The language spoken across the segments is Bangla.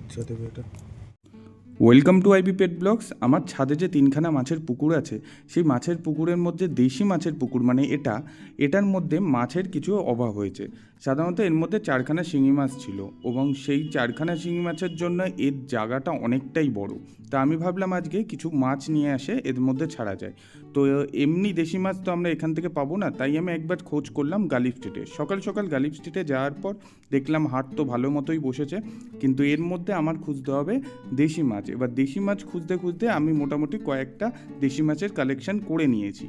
দেবে এটা। Welcome to IB pet blogs আমার ছাদে যে তিনখানা মাছের পুকুর আছে, সেই মাছের পুকুরের মধ্যে দেশি মাছের পুকুর মানে এটা, এটার মধ্যে মাছের কিছু অভাব হয়েছে। সাধারণত এর মধ্যে চারখানা শিঙি মাছ ছিল এবং সেই চারখানা শিঙি মাছের জন্য এর জায়গাটা অনেকটাই বড়। তা আমি ভাবলাম আজকে কিছু মাছ নিয়ে আসে এর মধ্যে ছাড়া যায়। তো এমনি দেশি মাছ তো আমরা এখান থেকে পাবো না, তাই আমি একবার খোঁজ করলাম গালিফ স্ট্রিটে সকাল সকাল গালিফ স্ট্রিটে যাওয়ার পর দেখলাম হাট তো ভালো মতোই বসেছে, কিন্তু এর মধ্যে আমার খুঁজতে হবে দেশি মাছ। এবার দেশি মাছ খুঁজতে খুঁজতে আমি মোটামুটি কয়েকটা দেশি মাছের কালেকশন করে নিয়েছি।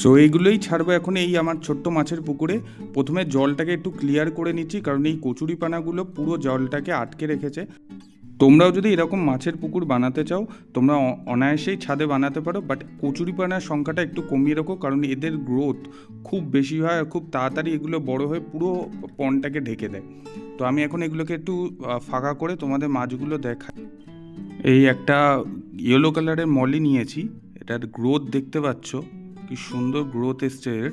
সো এইগুলোই ছাড়বো এখন এই আমার ছোট্ট মাছের পুকুরে। প্রথমে জলটাকে একটু ক্লিয়ার করে নিচ্ছি, কারণ এই কচুরিপানাগুলো পুরো জলটাকে আটকে রেখেছে। তোমরাও যদি এরকম মাছের পুকুর বানাতে চাও, তোমরা অনায়াসেই ছাদে বানাতে পারো বাট কচুরিপানার সংখ্যাটা একটু কমিয়ে রাখো, কারণ এদের গ্রোথ খুব বেশি হয় আর খুব তাড়াতাড়ি এগুলো বড় হয়ে পুরো পনটাকে ঢেকে দেয়। তো আমি এখন এগুলোকে একটু ফাঁকা করে তোমাদের মাছগুলো দেখাই। এই একটা ইয়েলো কালারের মলি নিয়েছি, এটার গ্রোথ দেখতে পাচ্ছ, কি সুন্দর গ্রোথ এসছে এর।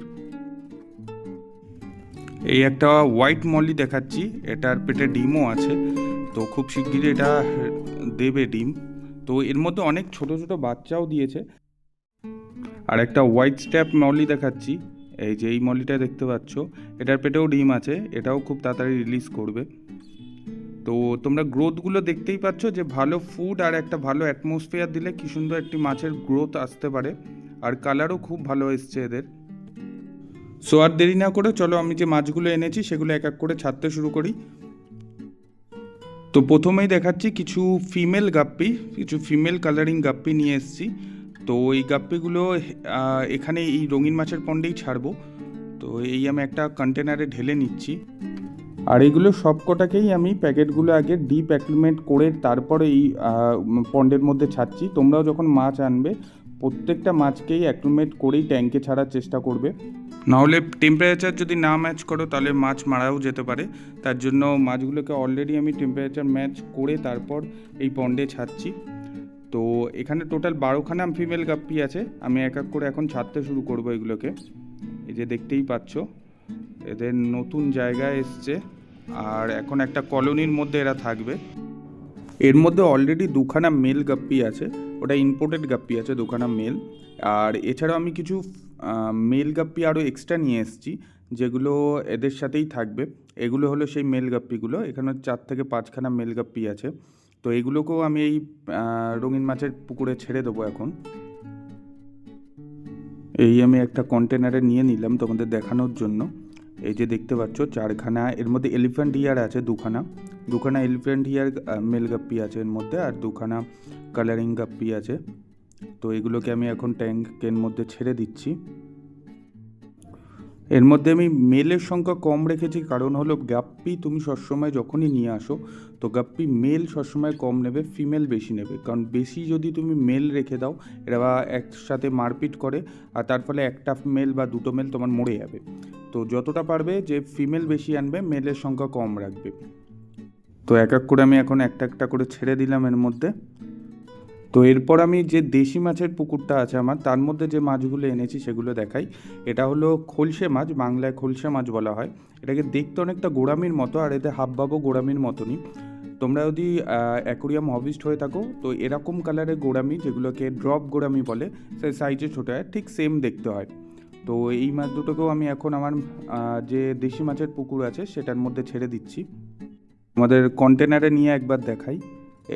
এই একটা হোয়াইট মলি দেখাচ্ছি, এটার পেটে ডিমও আছে। তো খুব শিগগিরই এটা দেবে ডিম। তো এর মধ্যে অনেক ছোট ছোট বাচ্চাও দিয়েছে। আর একটা হোয়াইট স্ট্যাপ মলি দেখাচ্ছি। এই যে এই মলিটা দেখতে পাচ্ছ, এটার পেটেও ডিম আছে, এটাও খুব তাড়াতাড়ি রিলিজ করবে। তো তোমরা গ্রোথগুলো দেখতেই পাচ্ছ যে ভালো ফুড আর একটা ভালো অ্যাটমসফিয়ার দিলে কি সুন্দর একটি মাছের গ্রোথ আসতে পারে। আর কালারও খুব ভালো এসছে এদের। সো আর দেরি না করে চলো আমি যে মাছগুলো এনেছি সেগুলো এক এক করে ছাড়তে শুরু করি। তো প্রথমেই দেখাচ্ছি কিছু ফিমেল গাপ্পি, কিছু ফিমেল কালারিং গাপ্পি নিয়ে এসেছি। তো এই গাপ্পিগুলো এখানে এই রঙিন মাছের পণ্ডেই ছাড়বো। তো এই আমি একটা কন্টেনারে ঢেলে নিচ্ছি। আর এগুলো সব কটাকেই আমি প্যাকেটগুলো আগে ডিপ অ্যাক্লিমেন্ট করে তারপরে এই পণ্ডের মধ্যে ছাড়ছি। তোমরাও যখন মাছ আনবে, প্রত্যেকটা মাছকেই অ্যাক্লিমেট করেই ট্যাঙ্কে ছাড়ার চেষ্টা করবে। নাহলে টেম্পারেচার যদি না ম্যাচ করো, তাহলে মাছ মারাও যেতে পারে। তার জন্য মাছগুলোকে অলরেডি আমি টেম্পারেচার ম্যাচ করে তারপর এই পন্ডে ছাড়ছি। তো এখানে টোটাল বারোখানা ফিমেল গাপ্পি আছে। আমি এক এক করে এখন ছাড়তে শুরু করব এগুলোকে। এই যে দেখতেই পাচ্ছ, এদের নতুন জায়গায় এসছে। আর এখন একটা কলোনির মধ্যে এরা থাকবে। এর মধ্যে অলরেডি দুখানা মেল গাপ্পি আছে, ওটা ইম্পোর্টেড গাপ্পি আছে, দুখানা মেল আর এছাড়াও আমি কিছু মেল গাপ্পি আরও এক্সট্রা নিয়ে এসেছি, যেগুলো এদের সাথেই থাকবে। এগুলো হলো সেই মেল গাপ্পিগুলো, এখানে চার থেকে পাঁচখানা মেল গাপ্পি আছে। তো এগুলোকেও আমি এই রঙিন মাছের পুকুরে ছেড়ে দেবো এখন। এই আমি একটা কন্টেনারে নিয়ে নিলাম তোমাদের দেখানোর জন্য। এই যে দেখতে পাচ্ছ, চারখানা, এর মধ্যে এলিফ্যান্ট ইয়ার আছে দুখানা। দুখানা এলিফ্যান্ট হিয়ার মেল গাপ্পি আছে এর মধ্যে আর দুখানা কালারিং গাপ্পি আছে। তো এগুলোকে আমি এখন ট্যাঙ্কের মধ্যে ছেড়ে দিচ্ছি। এর মধ্যে আমি মেলের সংখ্যা কম রেখেছি কারণ হলো গাপ্পি তুমি সবসময় যখনই নিয়ে আসো, তো গাপ্পি মেল সবসময় কম নেবে ফিমেল বেশি নেবে। কারণ বেশি যদি তুমি মেল রেখে দাও, এরা একসাথে মারপিট করে আর তার ফলে একটা মেল বা দুটো মেল তোমার মরে যাবে। তো যতটা পারবে যে ফিমেল বেশি আনবে মেলের সংখ্যা কম রাখবে। তো এক এক করে আমি এখন একটা একটা করে ছেড়ে দিলাম এর মধ্যে। তো এরপর আমি যে দেশি মাছের পুকুরটা আছে আমার, তার মধ্যে যে মাছগুলো এনেছি সেগুলো দেখাই। এটা হলো খলসে মাছ, বাংলায় খলসে মাছ বলা হয়। এটাকে দেখতে অনেকটা গোড়ামির মতো, আর এতে হাবভাবও গোড়ামির মতনই। তোমরা যদি অ্যাকোরিয়াম হবিস্ট হয়ে থাকো, তো এরকম কালারের গোড়ামি, যেগুলোকে ড্রপ গোড়ামি বলে সেই সাইজে ছোটো হয়, ঠিক সেম দেখতে হয়। তো এই মাছ দুটোকেও আমি এখন আমার যে দেশি মাছের পুকুর আছে, সেটার মধ্যে ছেড়ে দিচ্ছি। আমাদের কন্টেনারে নিয়ে একবার দেখাই।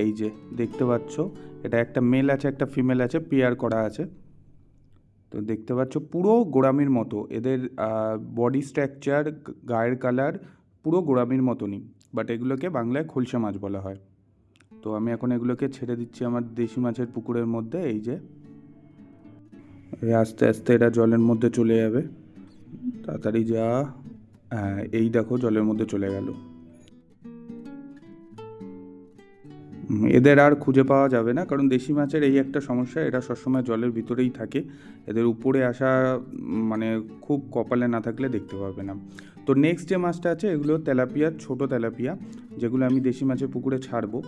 এই যে, দেখতে পাচ্ছ, এটা একটা মেল আছে, একটা ফিমেল আছে পেয়ার করা আছে। তো দেখতে পাচ্ছ, পুরো গোড়ামির মতো। এদের বডি স্ট্রাকচার গায়ের কালার পুরো গোড়ামির মতনই। বাট এগুলোকে বাংলায় খলসা মাছ বলা হয়। তো আমি এখন এগুলোকে ছেড়ে দিচ্ছি আমার দেশি মাছের পুকুরের মধ্যে, এই যে। আস্তে আস্তে এরা জলের মধ্যে চলে যাবে। তাড়াতাড়ি যা। হ্যাঁ এই দেখো, জলের মধ্যে চলে গেল। এদের আর খুঁজে পাওয়া যাবে না। কারণ দেশি মাছের এই একটা সমস্যা, এরা সবসময় জলের ভিতরেই থাকে। এদের উপরে আসা মানে খুব কপালে না থাকলে দেখতে পাবে না। তো নেক্সট যে মাছটা আছে, এগুলো তেলাপিয়া, ছোট তেলাপিয়া, যেগুলো আমি দেশি মাছের পুকুরে ছাড়বো।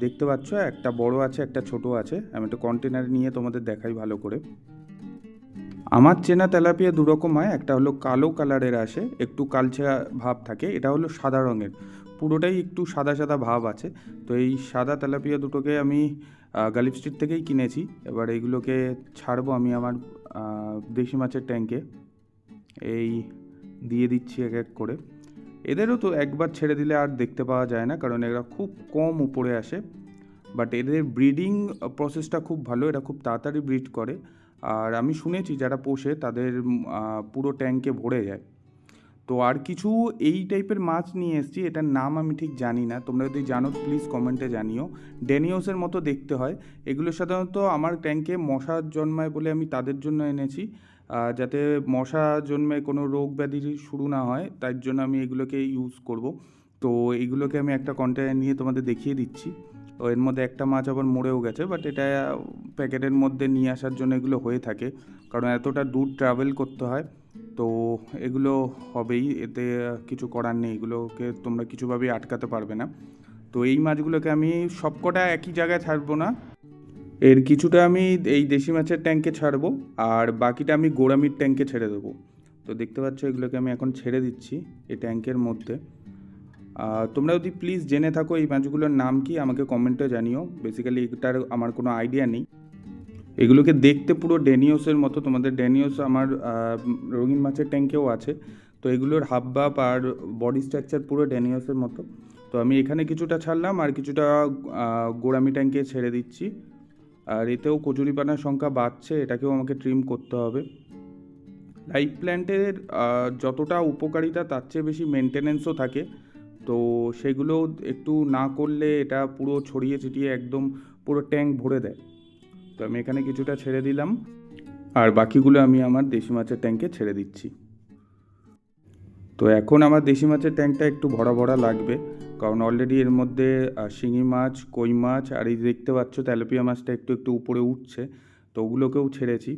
দেখতে পাচ্ছ, একটা বড় আছে, একটা ছোট আছে। আমি একটা কন্টেনার নিয়ে তোমাদের দেখাই ভালো করে। আমার চেনা তেলাপিয়া দুরকম হয়, একটা হলো কালো কালারের আসে, একটু কালচে ভাব থাকে, এটা হলো সাদা রঙের। পুরোটাই একটু সাদা সাদা ভাব আছে। তো এই সাদা তেলাপিয়া দুটোকে আমি গালিপ স্ট্রিট থেকেই কিনেছি। এবার এইগুলোকে ছাড়বো আমি আমার দেশি মাছের ট্যাঙ্কে এই দিয়ে দিচ্ছি এক এক করে। এদেরও তো একবার ছেড়ে দিলে আর দেখতে পাওয়া যায় না, কারণ এরা খুব কম উপরে আসে। বাট এদের ব্রিডিং প্রসেসটা খুব ভালো, এরা খুব তাড়াতাড়ি ব্রিড করে। আর আমি শুনেছি যারা পোষে তাদের পুরো ট্যাঙ্কে ভরে যায়। তো আর কিছু এই টাইপের মাছ নিয়ে এসেছি, এটার নাম আমি ঠিক জানি না। তোমরা যদি জানো প্লিজ কমেন্টে জানিও। ডেনিওসের মতো দেখতে হয়। এগুলো সাধারণত আমার ট্যাঙ্কে মশা জন্মায় বলে আমি তাদের জন্য এনেছি। যাতে মশা জন্মে কোনো রোগ ব্যাধি শুরু না হয়, তার জন্য আমি এগুলোকে ইউজ করব। তো এগুলোকে আমি একটা কন্টেনার নিয়ে তোমাদের দেখিয়ে দিচ্ছি। তো এর মধ্যে একটা মাছ আবার মরেও গেছে বাট এটা প্যাকেটের মধ্যে নিয়ে আসার জন্য এগুলো হয়ে থাকে। কারণ এতটা দূর ট্রাভেল করতে হয়। তো এগুলো হবেই, এতে কিছু করার নেই, এগুলোকে তোমরা কিছুভাবেই আটকাতে পারবে না। তো এই মাছগুলোকে আমি সবকটা একই জায়গায় ছাড়বো না। এর কিছুটা আমি এই দেশি মাছের ট্যাঙ্কে ছাড়বো, আর বাকিটা আমি গোড়ামির ট্যাঙ্কে ছেড়ে দেবো। তো দেখতে পাচ্ছ, এগুলোকে আমি এখন ছেড়ে দিচ্ছি এই ট্যাঙ্কের মধ্যে। তোমরা যদি প্লিজ জেনে থাকো এই মাছগুলোর নাম কি, আমাকে কমেন্টে জানিও। বেসিক্যালি এটার আমার কোনো আইডিয়া নেই। এগুলোকে দেখতে পুরো ডেনিওসের মতো। তোমাদের ডেনিওস আমার রঙিন মাছের ট্যাঙ্কেও আছে। তো এগুলোর হাব ভাব আর বডি স্ট্রাকচার পুরো ডেনিওসের মতো। তো আমি এখানে কিছুটা ছাড়লাম আর কিছুটা গোড়ামি ট্যাঙ্কে ছেড়ে দিচ্ছি। আর এতেও কচুরিপানার সংখ্যা বাড়ছে, এটাকেও আমাকে ট্রিম করতে হবে। লাইফ প্ল্যান্টের যতটা উপকারিতা তার চেয়ে বেশি মেনটেনেন্সও থাকে। তো সেগুলো একটু না করলে এটা পুরো ছড়িয়ে ছিটিয়ে একদম পুরো ট্যাঙ্ক ভরে দেয়। তো আমি এখানে কিছুটা ছেড়ে দিলাম। আর বাকিগুলো আমি আমার দেশি মাছের ট্যাঙ্কে ছেড়ে দিচ্ছি। তো এখন আমার দেশি মাছের ট্যাঙ্কটা একটু ভরা ভরা লাগবে। কারণ অলরেডি এর মধ্যে শিঙি মাছ, কই মাছ, আর এই দেখতে পাচ্ছ তেলাপিয়া মাছটা একটু একটু উপরে উঠছে, তো ওগুলোকেও ছেড়েছি।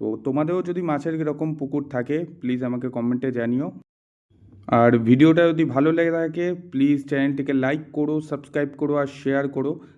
তো তোমাদেরও যদি মাছের এরকম পুকুর থাকে প্লিজ আমাকে কমেন্টে জানিও। আর ভিডিওটা যদি ভালো লেগে থাকে প্লিজ চ্যানেলটিকে লাইক করো সাবস্ক্রাইব করো, আর শেয়ার করো।